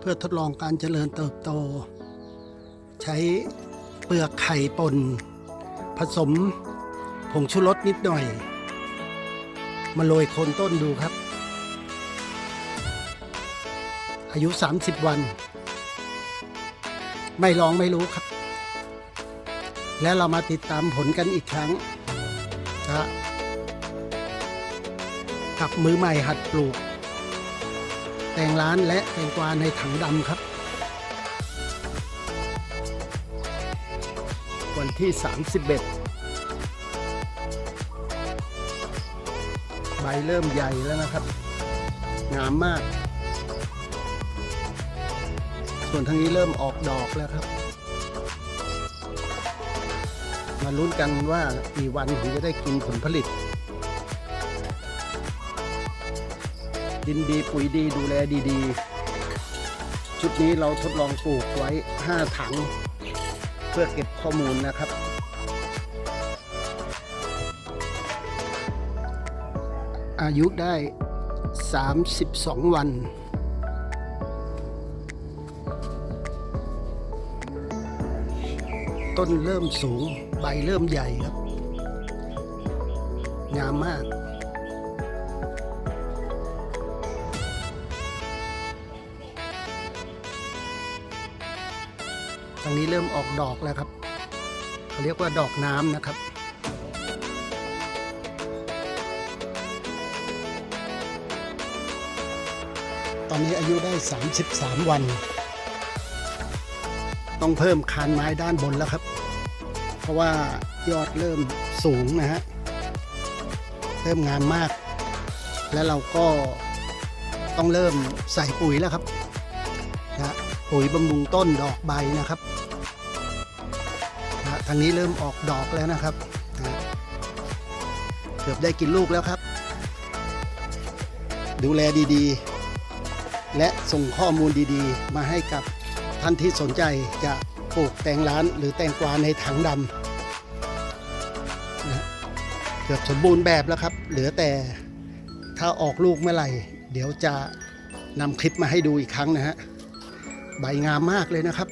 เพื่อทดลองการเจริญเติบโต ใช้เปลือกไข่ป่น ผสมผงชูรสนิดหน่อย มาโรยโคนต้นดูครับ อายุ 30 วัน ไม่ลองไม่รู้ครับ และเรามาติดตามผลกันอีกครั้งนะกับมือใหม่หัดปลูก แตงร้านและแตงกวาในถังดำครับ วันที่ 31 ใบเริ่มใหญ่แล้วนะครับ งามมาก ส่วนทางนี้เริ่มออกดอกแล้วครับ มาลุ้นกันว่ากี่วันถึงจะได้กินผลผลิต ดินดีปุ๋ยดีดูแลดีๆ ชุดนี้เราทดลองปลูกไว้ 5 ถัง เพื่อเก็บข้อมูลนะครับ อายุได้ 32 วันต้นเริ่มสูง ใบเริ่มใหญ่ครับ งามมาก ทางนี้เริ่มออกดอกแล้วครับเขาเรียกว่าดอกน้ำนะครับตอนนี้อายุได้ 33 วัน ต้องเพิ่มคานไม้ด้านบนแล้วครับ เพราะว่ายอดเริ่มสูงนะฮะ เริ่มงามมาก และเราก็ต้องเริ่มใส่ปุ๋ยแล้วครับ ปุ๋ยบำรุงต้นดอกใบนะครับนะทางนี้เริ่มออกดอกแล้วนะครับนะเกือบได้กินลูกแล้วครับ ดูแลดีๆ และส่งข้อมูลดีๆ มาให้กับท่านที่สนใจจะปลูกแตงร้านหรือแตงกวาในถังดำนะเกือบสมบูรณ์แบบแล้วครับ เหลือแต่ถ้าออกลูกเมื่อไหร่ เดี๋ยวจะนำคลิปมาให้ดูอีกครั้งนะฮะ ใบงามมากเลยนะครับ